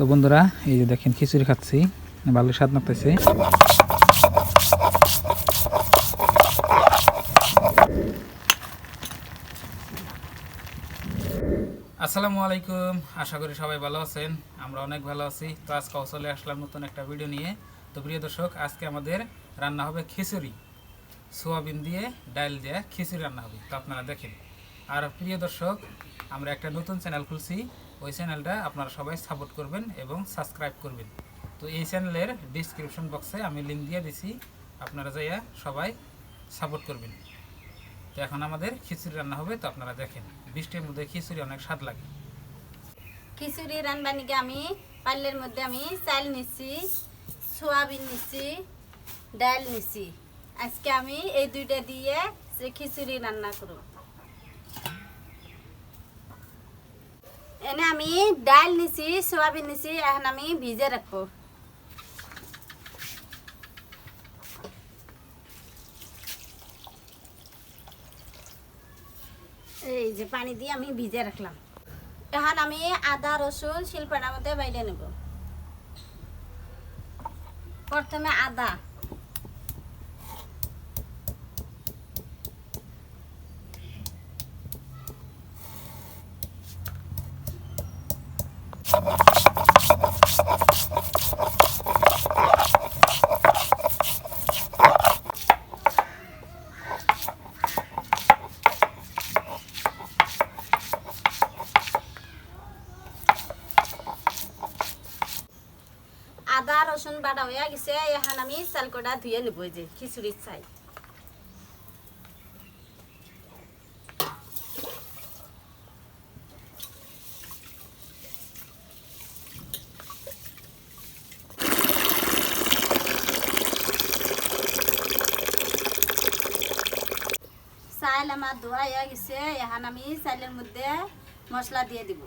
তো বন্ধুরা, এই যে দেখেন খিচুড়ি খাচ্ছি, ভালো স্বাদ লাগতেছে। আসসালামু আলাইকুম, আশা করি সবাই ভালো আছেন, আমরা অনেক ভালো আছি। তো আজকেও চলে আসলাম নতুন একটা ভিডিও নিয়ে। তো প্রিয় দর্শক, আজকে আমাদের রান্না হবে খিচুড়ি। সোয়াবিন দিয়ে ডাল দিয়ে খিচুড়ি রান্না হবে। তো আপনারা দেখেন। আর প্রিয় দর্শক, আমরা একটা নতুন চ্যানেল খুলছি ওই চ্যানেলটা আপনারা সবাই সাপোর্ট করবেন এবং সাবস্ক্রাইব করবেন। তো এই চ্যানেলের ডিসক্রিপশন বক্সে আমি লিঙ্ক দিয়ে দিছি, আপনারা যাইয়া সবাই সাপোর্ট করবেন। তো এখন আমাদের খিচুড়ি রান্না হবে, তো আপনারা দেখেন, বৃষ্টির মধ্যে খিচুড়ি অনেক স্বাদ লাগে। খিচুড়ি রানবানিকে আমি পাল্লের মধ্যে আমি চাল নিচ্ছি সোয়াবিন নিচ্ছি ডাল নিচ্ছি আজকে আমি এই দুইটা দিয়ে যে খিচুড়ি রান্না করব। এনে আমি ডাল নিছি সোয়াবিন নিছি, এখন আমি ভিজে রাখব এই যে পানি দিয়ে আমি ভিজে রাখলাম এখন আমি আদা রসুন শিল্পাটার মধ্যে বাইরে নেব প্রথমে আদা আদা রসুন বাটা হয়ে গেছে এখন আমি চালকটা ধুয়ে নেব যে খিচুড়ির চাই। চাইল আমার ধোয়া হয়ে গেছে, এখন আমি চাইলের মধ্যে মশলা দিয়ে দিব।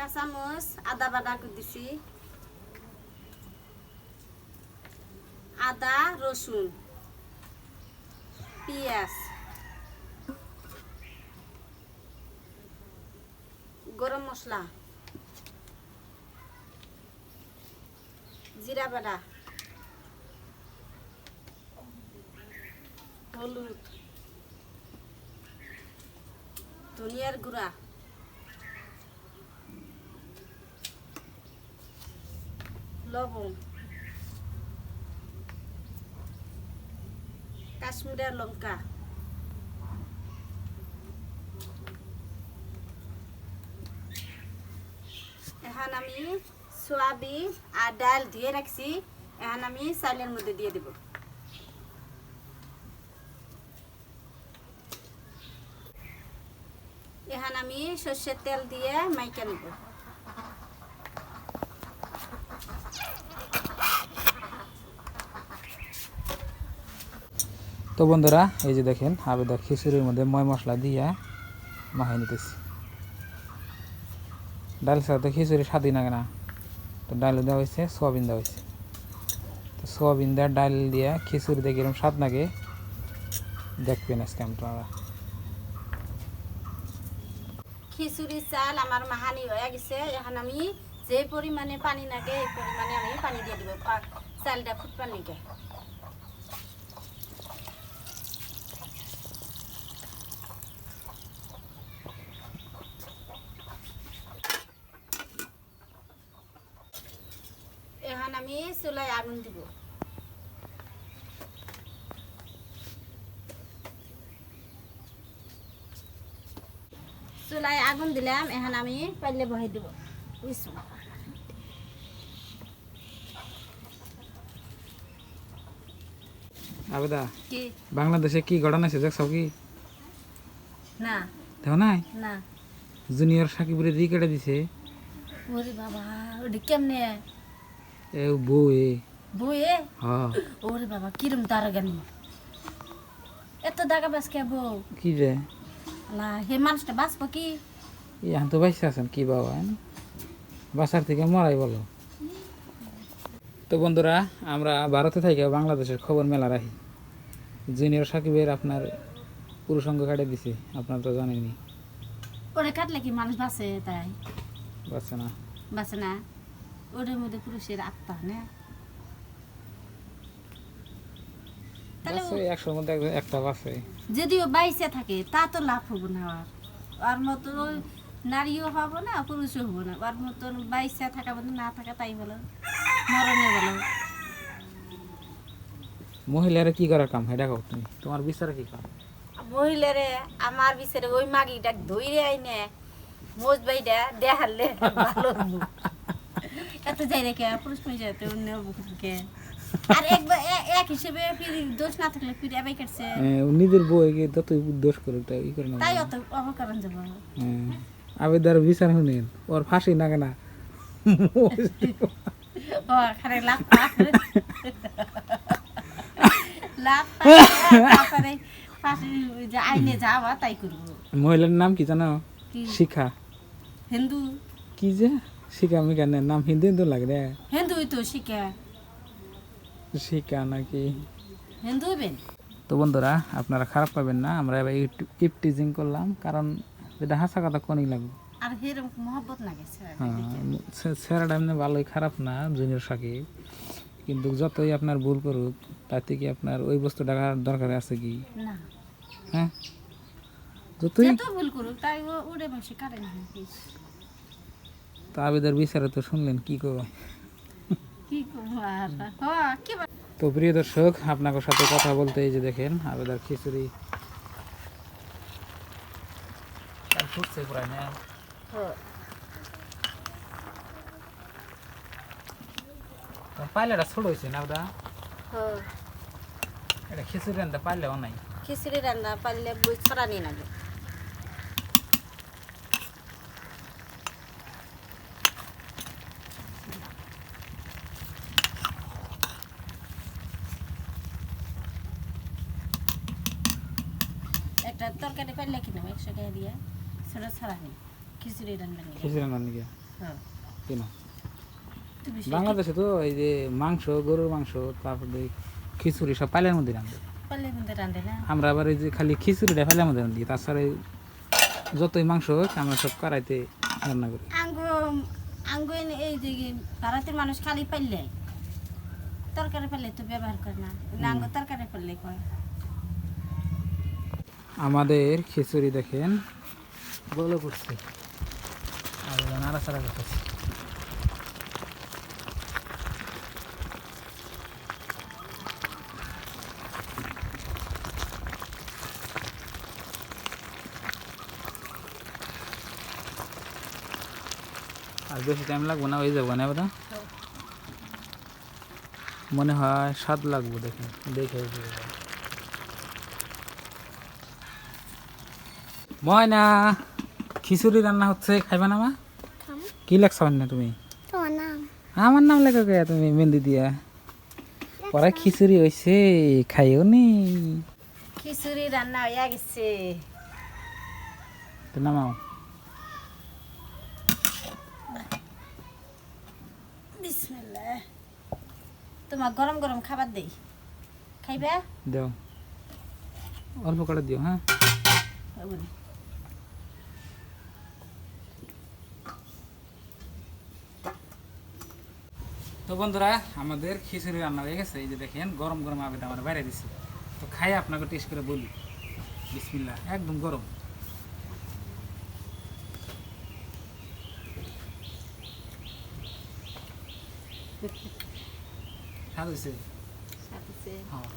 কাঁচামচ আদা বাটা দিছি আদা রসুন পেঁয়াজ গরম মশলা জিরা বাটা হলুদ ধনিয়ার গুঁড়া লবণ। কাশ্মীরের লঙ্কা। এখন আমি সোয়াবিন আর ডাল ধুয়ে রাখছি। এখন আমি চালের মধ্যে দিয়ে দেব। এখন আমি সর্ষের তেল দিয়ে মাইকা নেব। তো বন্ধুরা, এই যে দেখেন আবেদা খিচুড়ির মধ্যে ময় মশলা দিয়া মাখাই নিতেছি। ডাল সাথে খিচুড়ি স্বাদই লাগে না। তো ডাল দেওয়া হয়েছে, সোয়াবিন দেওয়া হয়েছে। তো সোয়াবিন দেওয়া ডাল দিয়া খিচুড়ি দিয়ে কীরকম স্বাদ লাগে, দেখবেন আজকে আপনারা। খিচুড়ি চাল আমার মাহানি হয়ে গেছে। এখন আমি যে পরিমাণে পানি লাগে, এই পরিমাণে আমি পানি দিয়ে দিব। চালটা ফুটবার নিকে এখন আমি চুলায় আগুন দিব। চুলায় আগুন দিলাম এখন আমি পাইলে বহাই দিব। আবেদা বাংলাদেশে কি ঘটনা কি? না। দেখো নাই? না। জুনিয়র সাকিবের দি কেটে দিছে। ওরে বাবা ওটা কেমনে? এ বউ এ বউয়ে? হ্যাঁ। ওরে বাবা কিরম তার গানি এত দাগা বাস কে বউ? কি যে না হে মানুষটা বাঁচবো কি? তো বাইসে আছেন কি বাবা হ্যাঁ? বাসার থেকে মরাই বলো তো বন্ধুরা আমরা ভারতে থেকে বাংলাদেশের খবর মেলা রাখি। জুনিয়র সাকিবের আপনার পুরুষঙ্গ কাটে দিছে আপনার তো জানেনই। ওরে কাটলে কি মানুষ বাঁচে তাই? বাচ্চা না। বাঁচে না। ওদের মধ্যে পুরুষের আত্মা না? তাহলে একশোর মধ্যে একটা বাচ্চা যদিও বাইসে থাকে তা তো লাভ হব না আর। মতন ওই নারীও হব না পুরুষও হব না। মতন বাইসে থাকা না থাকা তাই বলো। মরণে বলো। মহিলারা কি করার কাম? হয় দেখো তুমি তোমার বিচারে কি কাম? মহিলারে আমার বিচারে ওই মাগিটা ধইরে আইনে। মোজ দেখালে ভালো। এত যাই রেখে পুরুষ মানুষ এত অন্য বুকুকে আর একবার এক হিসেবে দোষ না থাকলে ফিরে আবাই কাটছে। নিজের যত দোষ করে ওটা ই করে না। তাই অত অপকরণ যাব আবেদার বিচার শুনেন ওর ফাঁসি না কেনা। ও খারে লাভ পাপ লাভ পাপ তারপরে পাশে যে আইনে যাওয়া তাই করব। মহিলার নাম কি জানো? কি? শিখা। হিন্দু। কি যে? শিখা মিকানের নাম হিন্দু হিন্দু লাগে রে। হিন্দুই তো শিখে শিখা নাকি? হিন্দু হবেন তো বন্ধুরা আপনারা খারাপ পাবেন না আমরা এবার ইপ টিজিং করলাম কারণ এটা হাসা কথা কোনই লাগবে আর হেরম মহব্বত না গেছে হ্যাঁ এমনি ভালোই খারাপ না জুনিয়র সাকিব। কিন্তু যতই আপনার ভুল করুক তাতে কি আপনার ওই বস্তু টাকার দরকার আছে কি? না। হ্যাঁ? যতই ভুল করুক তাই ও উড়ে বসে কাটে না তো আবেদের বিচারে তো শুনলেন কি করব? তো প্রিয় দর্শক আপনাদের সাথে কথা বলতে এই যে দেখেন আবেদার খিচুড়ি। ফুটছে প্রায় না হ্যাঁ। ছোট হয়েছে না। এটা খিচুড়ি আনতে পাইলেও নাই। খিচুড়ি রান্না পারলে বই ছড়ানি লাগে একটা পারলে কিনা একশো টাকা দিয়ে সেটা ছড়ানি খিচুড়ি রান্না নিয়ে। খিচুড়ি রান্নার নাকি হ্যাঁ। কেন বাংলাদেশে তো এই যে মাংস গরুর মাংস তারপরে খিচুড়ি সব পাইলের মধ্যে রান্ধে না? আমরা আবার এই যে খালি খিচুড়িটা পাইলের মধ্যে রান্ধি তাছাড়া যতই মাংস হোক আমরা সব কড়াইতে রান্না করি। আঙ্গু আঙ্গু এই যে ভারতের মানুষ খালি পারলে তরকারি পারলে তো ব্যবহার করে না। না আঙ্গু তরকারি পারলে কয়? আমাদের খিচুড়ি দেখেন। বলে করছে। আর নাড়াচাড়া করতেছে। আর বেশি টাইম লাগবে না হয়ে যাব না এবার মনে হয় স্বাদ লাগবে দেখে দেখে বুঝে যাবে। ময়না খিচুড়ি রান্না হচ্ছে খাইবা না মা? কি লাগছে না তুমি? নাম? আমার নাম লেখো কে তুমি মেহেন্দি দিয়া? পরে খিচুড়ি হয়েছে খাইও নি। খিচুড়ি রান্না হয়ে গেছে। নামাও। তোমার গরম গরম খাবার দেই। খাইবা? দেও। অল্প করে দিও হ্যাঁ? তো বন্ধুরা আমাদের খিচুড়ি রান্না হয়ে গেছে। এই যে দেখেন গরম গরম আবেদ আমার বাইরে দিছে। তো খাই আপনাকে টেস্ট করে বলি। বিসমিল্লাহ একদম গরম। স্বাদ হয়েছে হ্যাঁ।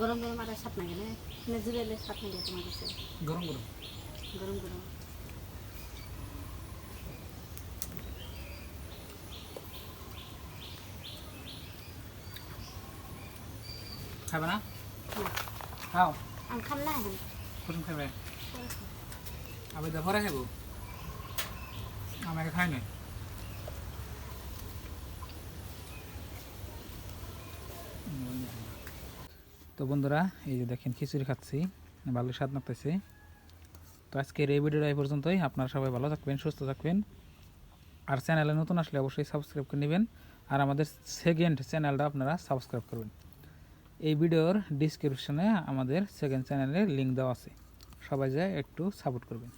গরম গরম আর সাত না গেলে না। জুড়েলে সাত না গেলে তোমার কাছে। গরম গরম। গরম গরম। খাবে না খাও। আমি খাম না এখন। খাবে আবে দা খাব আমাকে খাই নাই। তো বন্ধুরা এই যে দেখেন খিচুড়ি খাচ্ছি ভালো স্বাদ লাগতেছে। তো আজকের এই ভিডিওটা এই পর্যন্তই। আপনারা সবাই ভালো থাকবেন সুস্থ থাকবেন। আর চ্যানেলে নতুন আসলে অবশ্যই সাবস্ক্রাইব করে নেবেন। আর আমাদের সেকেন্ড চ্যানেলটা আপনারা সাবস্ক্রাইব করবেন। এই ভিডিওর ডিসক্রিপশনে আমাদের সেকেন্ড চ্যানেলের লিঙ্ক দেওয়া আছে। সবাই যায় একটু সাপোর্ট করবেন।